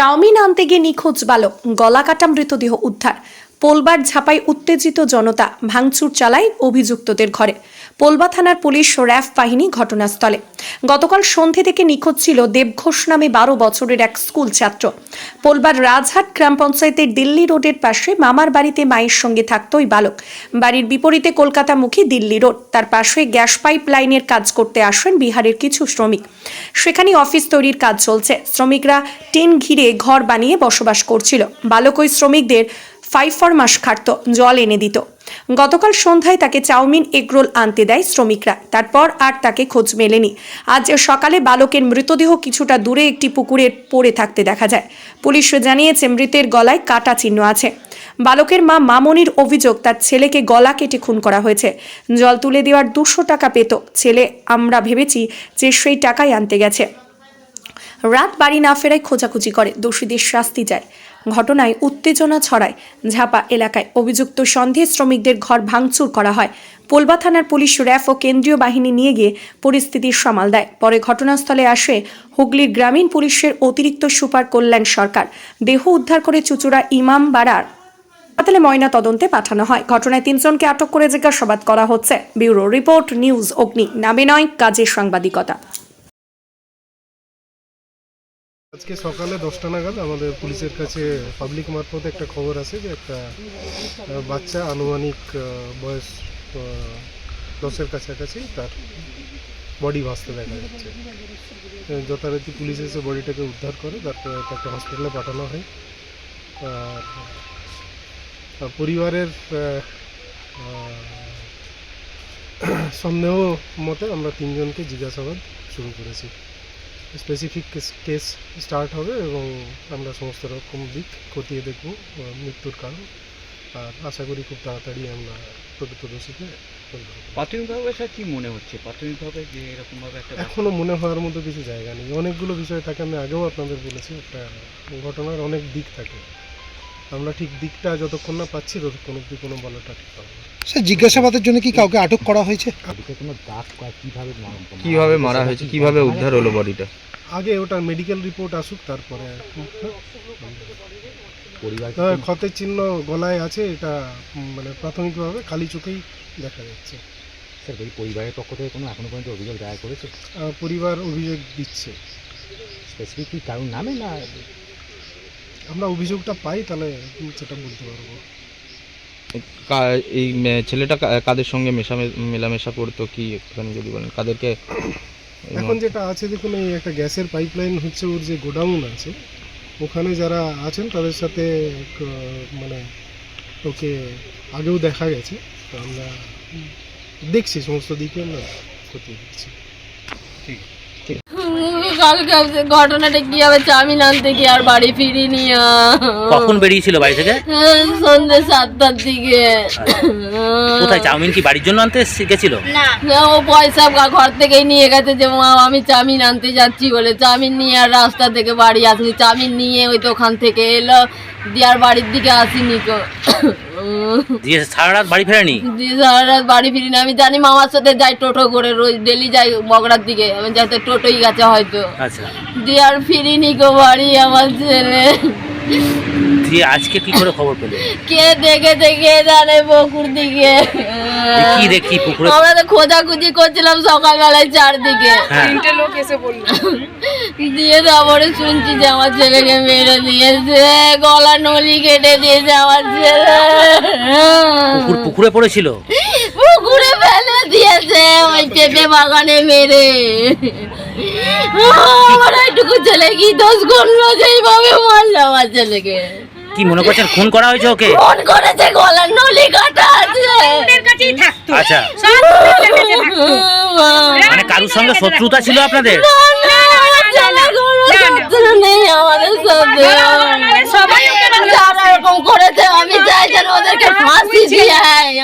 Chowmein আনতে গিয়ে নিখোঁজ বালক। গলা কাটা মৃতদেহ উদ্ধার। পোলবার ঝাপাই উত্তেজিত জনতা ভাঙচুর চালায় অভিযুক্তদের ঘরে। পোলবা থানার পুলিশ ও র্যাফ বাহিনী ঘটনাস্থলে। গতকাল সন্ধে থেকে নিখোঁজ ছিল দেবঘোষ নামে বারো বছরের এক স্কুল ছাত্র। পোলবার রাজহাট গ্রাম পঞ্চায়েতের দিল্লি রোডের পাশে মামার বাড়িতে মায়ের সঙ্গে থাকত ওই বালক। বাড়ির বিপরীতে কলকাতামুখী দিল্লি রোড। তার পাশে গ্যাস পাইপ লাইনের কাজ করতে আসেন বিহারের কিছু শ্রমিক। সেখানে অফিস তৈরির কাজ চলছে। শ্রমিকরা টিন ঘিরে ঘর বানিয়ে বসবাস করছিল। বালক ওই শ্রমিকদের ফাইভ ফর মাস খাটত, জল এনে দিত। গতকাল সন্ধ্যায় তাকে চাউমিন এগরোল আনতে দেয় শ্রমিকরা। তারপর আর তাকে খোঁজ মেলেনি। আজ সকালে বালকের মৃতদেহ কিছুটা দূরে একটি পুকুরে পড়ে থাকতে দেখা যায়। পুলিশ জানিয়েছে, মৃতের গলায় কাটা চিহ্ন আছে। বালকের মা মামনির অভিযোগ, তার ছেলেকে গলা কেটে খুন করা হয়েছে। জল তুলে দেওয়ার দুশো টাকা পেত। ছেলে, আমরা ভেবেছি যে সেই টাকাই আনতে গেছে। রাত বাড়ি না ফেরায় খোঁজাখুঁজি করে, দোষীদের শাস্তি যায় ঘটনায় উত্তেজনা ছড়ায়। ঝাপা এলাকায় অভিযুক্ত সন্দেহ শ্রমিকদের ঘর ভাঙচুর করা হয়। পোলবা থানার পুলিশ র্যাফ ও কেন্দ্রীয় বাহিনী নিয়ে গিয়ে পরিস্থিতির সামাল দেয়। পরে ঘটনাস্থলে আসে হুগলির গ্রামীণ পুলিশের অতিরিক্ত সুপার কল্যাণ সরকার। দেহ উদ্ধার করে চুচুড়া ইমাম বাড়ার হাসপাতালে ময়না তদন্তে পাঠানো হয়। ঘটনায় তিনজনকে আটক করে জিজ্ঞাসাবাদ করা হচ্ছে। ব্যুরো রিপোর্ট নিউজ অগ্নি। নামে নয়, কাজের সাংবাদিকতা। আজকে সকালে দশটা নাগাদ আমাদের পুলিশের কাছে পাবলিক মারফত একটা খবর আছে যে একটা বাচ্চা আনুমানিক বয়স দশের কাছাকাছি তার বডি ভাসতে দেখা যাচ্ছে। যথারীতি পুলিশ এসে বডিটাকে উদ্ধার করে, তারপরে তাকে হসপিটালে পাঠানো হয়। আর পরিবারের সন্দেহ মতে আমরা তিনজনকে জিজ্ঞাসাবাদ শুরু করেছি। স্পেসিফিক কেস স্টার্ট হবে এবং আমরা সমস্ত রকম দিক খতিয়ে দেখব মৃত্যুর কারণ। আর আশা করি খুব তাড়াতাড়ি আমরা প্রকৃতদর্শীকে। প্রাথমিকভাবে স্যার কী মনে হচ্ছে? প্রাথমিকভাবে যে এরকমভাবে একটা এখনও এখনও মনে হওয়ার মতো কিছু জায়গা নেই। অনেকগুলো বিষয় থাকে আমি আগেও আপনাদের বলেছি। একটা ঘটনার অনেক দিক থাকে। আমরা ঠিক দিকটা যতক্ষণ না পাচ্ছি ততক্ষণ অব্দি কোনো বলাটা ঠিক হবে না। স্যার জিজ্ঞাসাবাদের জন্য কি কাউকে আটক করা হয়েছে? কীভাবে মারা হয়েছে কীভাবে উদ্ধার হলো বডিটা? আগে ওটা মেডিকেল রিপোর্ট আসুক তারপরে তবে ক্ষতের চিহ্ন গলায় আছে এটা উম, মানে প্রাথমিকভাবে খালি চোখেই দেখা যাচ্ছে। স্যার এই পরিবারের পক্ষ থেকে কোনো এখনও পর্যন্ত অভিযোগ দায়ের করেছে? আহ, পরিবার অভিযোগ দিচ্ছে। স্পেসিফিক কি কারণ নামে না আমরা অভিযোগটা পাই তাহলে সেটা বলতে পারব। এই ছেলেটা কাদের সঙ্গে মেশা মেলামেশা করতো কি একটুখানি যদি বলেন? কাদেরকে এখন যেটা আছে দেখুন এই একটা গ্যাসের পাইপলাইন হচ্ছে ওর যে গোডাউন আছে ওখানে যারা আছেন তাদের সাথে মানে ওকে আগেও দেখা গেছে তো আমরা দেখছি সমস্ত দিকে আমরা খতিয়ে দেখছি। কালকে ঘটনাটা কি হবে চাউমিন আনতে গিয়ে আর বাড়ি ফিরিনি কখন বেরিয়েছিল বাড়ি থেকে? সন্ধ্যে সাতটার দিকে। কোথায় চাউমিন কি বাড়ির জন্য আনতে গেছিল? ও পয়সা ঘর থেকেই নিয়ে গেছে যে মা আমি চাউমিন আনতে যাচ্ছি বলে। চাউমিন নিয়ে আর রাস্তা থেকে বাড়ি আসনি। চাউমিন নিয়ে ওই দোকান থেকে এলো দিয়ে আর বাড়ির দিকে আসিনি তো। দিয়ে সারা রাত বাড়ি ফেরেনি? দিয়ে সারা রাত বাড়ি ফিরিনি। আমি জানি মামার সাথে যাই টোটো করে রোজ ডেলি যাই মগড়ার দিকে। আমি যাতে টোটোই গেছে হয়তো। আচ্ছা। দিয়ে আর ফিরিনি গো বাড়ি আমার ছেলে। দিয়ে আজকে কি করে খবর পেলে? কে দেখে দেখে জানে বকুর দিকে। কি দেখি পুকুরে? আমরা তো খোঁজাখুঁজি করছিলাম সকালবেলায় চারদিকে। হ্যাঁ। দিয়ে তারপরে শুনছি যে আমার ছেলেকে মেরে দিয়েছে গলা নলি কেটে দিয়েছে আমার ছেলে। পুকুর পুকুরে পড়েছিল? পুকুরে ফেলে দিয়েছে ওই পেঁপে বাগানে মেরে। আমার এইটুকু ছেলে কি দোষ করল? যে এইভাবে মারলো আমার ছেলেকে। কি মনে করছেন খুন করা হয়েছে ওকে ফোন করেছে গলার নলি কাটা আছে আচ্ছা মানে কারোর সঙ্গে শত্রুতা ছিল আপনাদের নেই আমাদের সাথে যারা এরকম না, না, চাই ওদেরকে ফাঁসি দিয়ে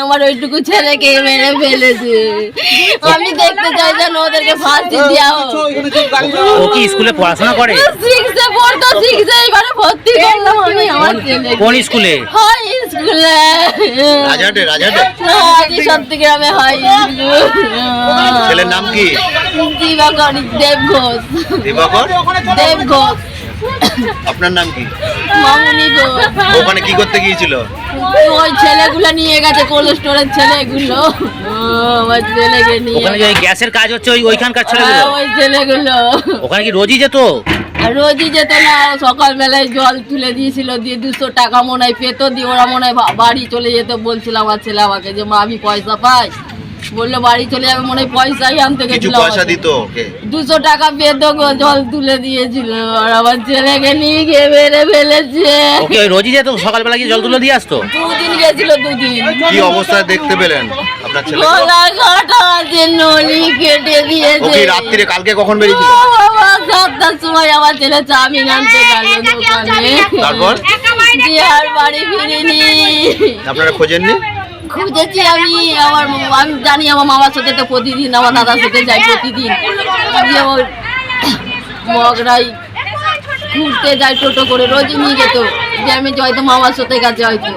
আমার ওইটুকু ছেলেকে মেরে ফেলেছে আমি দেখতে চাই যেন ওদেরকে ফাঁসি দেওয়া হোক ও কি স্কুলে পড়াশোনা করে সিক্সে পড়তো সিক্সে এবারে ভর্তি করলাম আমি আমার ছেলে কোন স্কুলে হয় স্কুলে রাজাটে রাজাটে আদি সত্যগ্রামে হয় ছেলের নাম কি দিবাকর দেব ঘোষ দিবাকর দেব ঘোষ আপনার নাম কি? মামুনি গো ওখানে কি করতে গিয়েছিল? ওই ছেলেগুলো নিয়ে গেছে কোল্ড স্টোরের ছেলেগুলো। ও, ছেলেকে নিয়ে ওখানে যে ওই গ্যাসের কাজ হচ্ছে ওই ওইখানকার হ্যাঁ, ছেলেগুলো ওই ছেলেগুলো। ওখানে কি রোজই যেত? আর রোজই যেত না সকালবেলায় জল তুলে দিয়েছিল দিয়ে দুশো টাকা মনে হয় পেতো দিয়ে ওরা মনে হয় বাড়ি চলে যেত বলছিল আমার ছেলে আমাকে যে মা আমি পয়সা পাই। বলল বাড়ি চলে যাবে। মনে হয় পয়সাই আনতে কিছু গেছিল পয়সা দিত ওকে? দুশো টাকা পেতো গো জল তুলে দিয়েছিল। আর আমার ছেলেকে নিয়ে গিয়ে মেরে ফেলেছে। ওকে ওই রোজই যেত? সকালবেলা গিয়ে জল তুলে দিয়ে আসতো? দুদিন গেছিল দুদিন। কি অবস্থায় দেখতে পেলেন আপনার ছেলে? গলা কাটা আছে নলি কেটে দিয়েছে। ওকে রাত্রিরে কালকে কখন বেরিয়েছিল? ও বাবা, সাতটার সময় আমার ছেলে চাউমিন আনতে গেল দোকানে। তারপর? দিয়ে আর বাড়ি ফিরিনি। আপনারা খোঁজেননি? খুঁজেছি আমি আমার আমি জানি আমার মামার সাথে তো প্রতিদিন আমার দাদার সাথে যাই প্রতিদিন। মগরাই ঘুরতে যাই টোটো করে, রোজই নিয়ে যেত। যে আমি হয়তো মামার সাথে গেছে হয়তো।